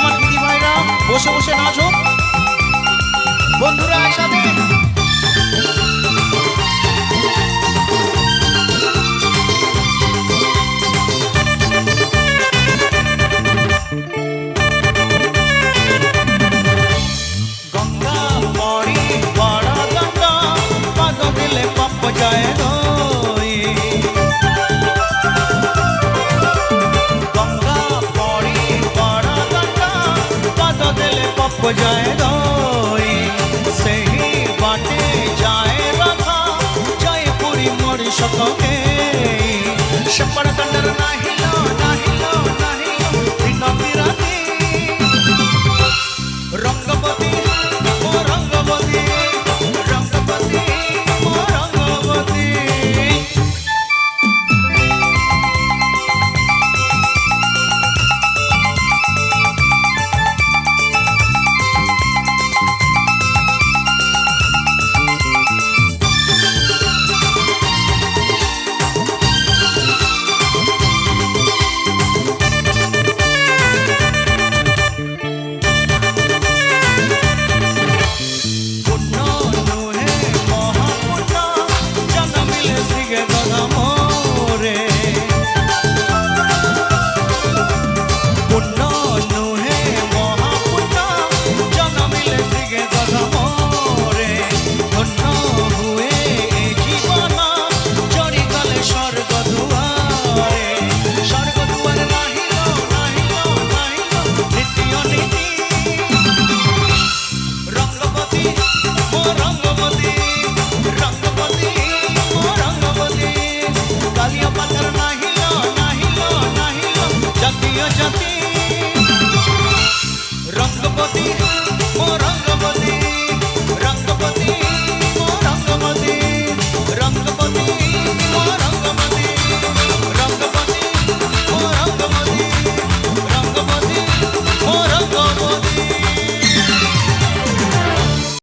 আমার দিদি ভাইরা বসে বসে নাচ। বন্ধুরা একসাথে যায় দই রঙ্গপতি ও রঙ্গ